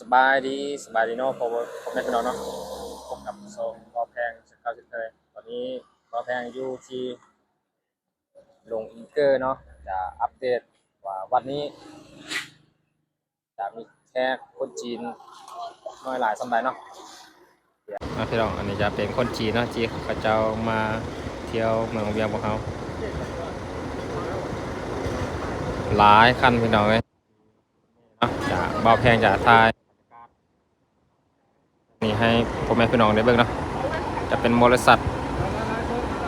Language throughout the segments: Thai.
สบายดีสบายดีเนาะผมผมได้พี่น้องเนาะพบกับโซมบอแพงเก้าสิบเลยตอนนี้บอแพงอยู่ที่ลงอินเกอร์เนาะจะอัปเดตว่าวันนี้ จะมีแค่คนจีนน้อยหลายสำหรับเนาะอะพี่น้องอันนี้จะเป็นคนจีนเนาะจีเขาเจ้ามาเที่ยวเมืองเวียงของเขาหลายคันพี่น้องเลยเนาะจะเบาแพงจะทาย นี่ให้พ่อแม่พี่น้องได้เบิ่งเนาะจะเป็นบริษัท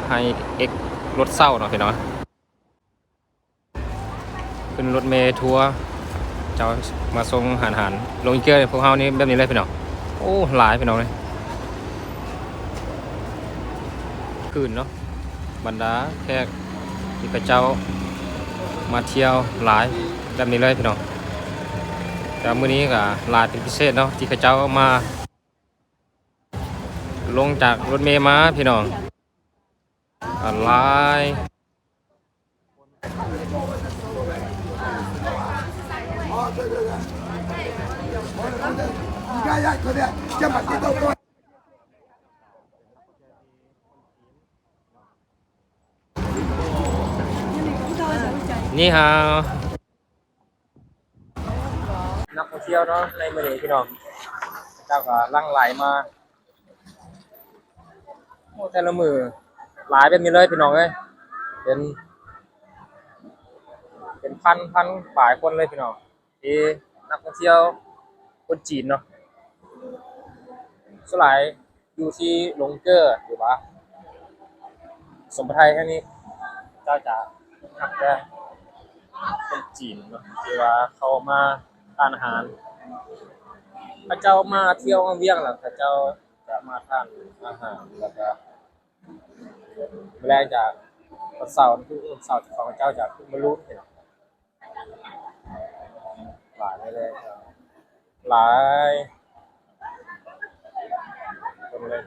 ให้เอ็กรถเศร้าเนาะพี่น้องขึ้นรถเมล์ทัวร์เจ้ามาส่งหารหารลงอีเกียร์พวกเฮานี่แบบนี้เลยพี่น้องโอ้หลายพี่น้องเลยคืนเนาะบรรดาแขกที่พระเจ้ามาเที่ยวหลายแบบนี้เลยพี่น้องแต่มื้อนี้ก็ลายเป็นพิเศษเนาะที่เขาเจ้ามา ลงจากรถเมล์มาพี่น้องอะไรนี่ฮะนักท่องเที่ยวเนาะในเมืองพี่น้องเจ้าก็ลั่งไหลมา โอ้แต่ละมือหลายแบบนี้เลยพี่น้องเอ้ยเป็น เป็นพันพันฝ่ายคนเลยพี่น้องที่นักท่องเที่ยวคนจีนเนาะสลายอยู่ที่ลงเกอร์หรือว่าสมปไทยแค่นี้เจ้าจะทักแต่คนจีนเนาะที่ว่าเขามาทานอาหารพระเจ้ามาเที่ยวเวียงแล้วพระเจ้าจะมาทานอาหารแล้วก็ เวลาจากวันเสาร์ที่วันเสาร์ที่ของเจ้าจะขึ้นมาลุ้นเห็นหลายเลยหลายคนเลย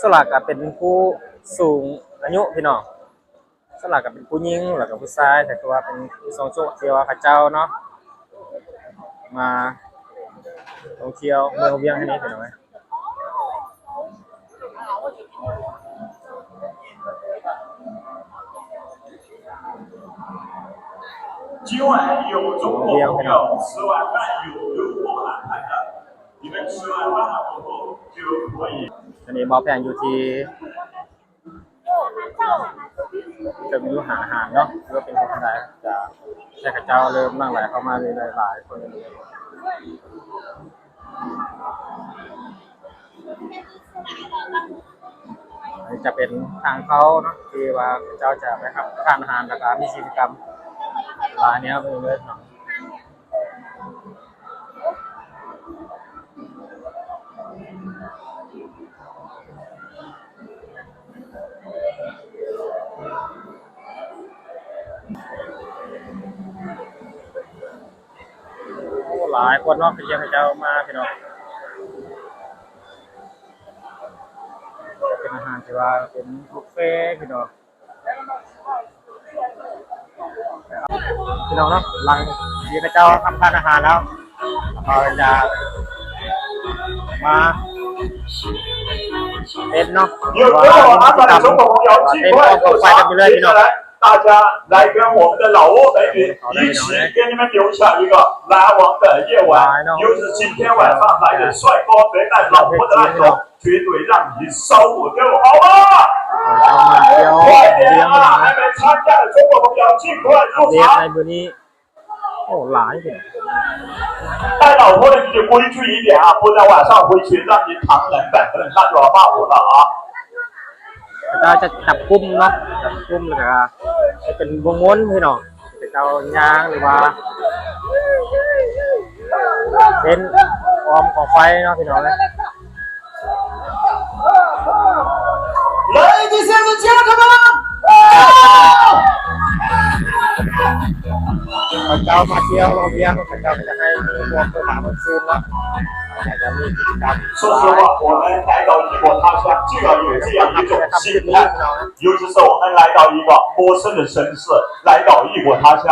สลากก็เป็นผู้สูงอายุพี่น้อง สลากก็เป็นผู้หญิงแล้วก็ผู้ชายแต่ตัวาเป็นผู้ทรงโชคที่ว่าเขาเจ้าเนาะมาท่องเที่ยวเมืองเวียงแค่นี้พี่น้องเอ้ย 今晚有中国朋友吃完饭有由我安排的，你们吃完饭了过后就可以。 ตอนนี้บอแพงอยู่ที่ จะมีหาหารเนาะหรือว่าเป็นคนใดจะแค่เขาเจ้าเริ่มนั่งไหลเข้ามาเลยหลายๆคนจะเป็นทางเขาเนาะที่ว่าเจ้าจะไปครับทานอาหารแล้วก็มีกิจกรรมหลายเนี้ยไปเลยเลายคนนอกเพียงเจ้ามาพี่น้องเป็นอาหารที่ว่าเป็นบุฟเฟ่พี่น้องพี่น้องเนาะหลังเพียงเจ้าทำทานอาหารแล้วเราจะมาเต้นเนาะว่าเต้นก็ไปกันไปเลยพี่น้อง 大家来跟我们的老挝人民一起给你们留下一个难忘的夜晚，就是今天晚上来的帅哥没带老婆的那种，绝对让你烧我掉，好吗？快点啊！还没参加的中国朋友，尽快入场。哦，难一点。带老婆的你就规矩一点啊，不然晚上回去让你躺冷板凳，那就要骂我了啊！ เราจะจับกุ้มเนาะจับกุ้มแล้วก็จะเป็นวงม้วนพี่น้องจะเอายางหรือว่าเป็นออมของไฟเนาะพี่น้องเลย Ladies and gentlemen，พระเจ้ามาเที่ยวโรงเรียนพระเจ้าก็จะให้มีพวกสถานบันเทิงแล้วอยากจะมีกิจกรรม 说实话，我们来到异国他乡，就要有这样一种心态。尤其是我们来到一个陌生的城市，来到异国他乡，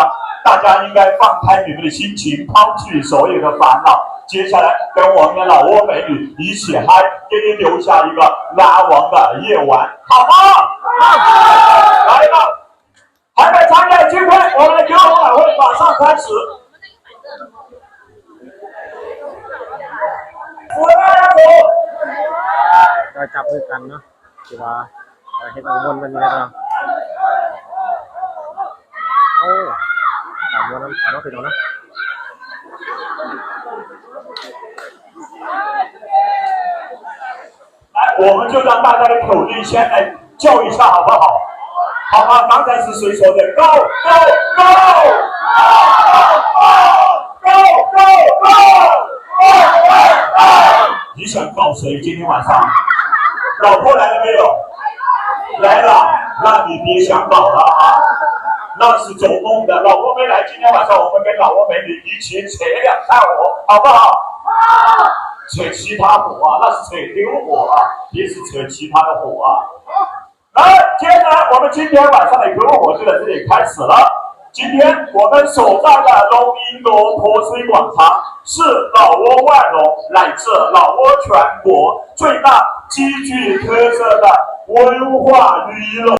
大家应该放开你们的心情，抛去所有的烦恼。接下来跟我们的老挝美女一起嗨，给你留下一个拉王的夜晚，好吗？来吧，还没参加 的聚会，我们的歌红晚会马上开始。我大家走。 ก็จับมือกันเนาะที่ว่าเอ่อเฮ็ดอันบนเป็นยังไงเนาะโอ้ตามวนน้ำตาลน้องพี่น้องนะ 来，我们就让大家的口令先来叫一下，好不好？ 好吗？刚才是谁说的？Go go go go go go go go！你想告谁？今天晚上，老婆来了没有？来了，那你别想搞了啊！那是做梦的，老婆没来，今天晚上我们跟老婆美女一起扯两下火，好不好？扯其他火啊，那是扯丢火啊，别是扯其他的火啊。来，接下来我们今天晚上的篝火就在这里开始了。今天我们所在的龙吟罗坡水广场是老挝万隆乃至老挝全国最大、极具特色的文化娱乐。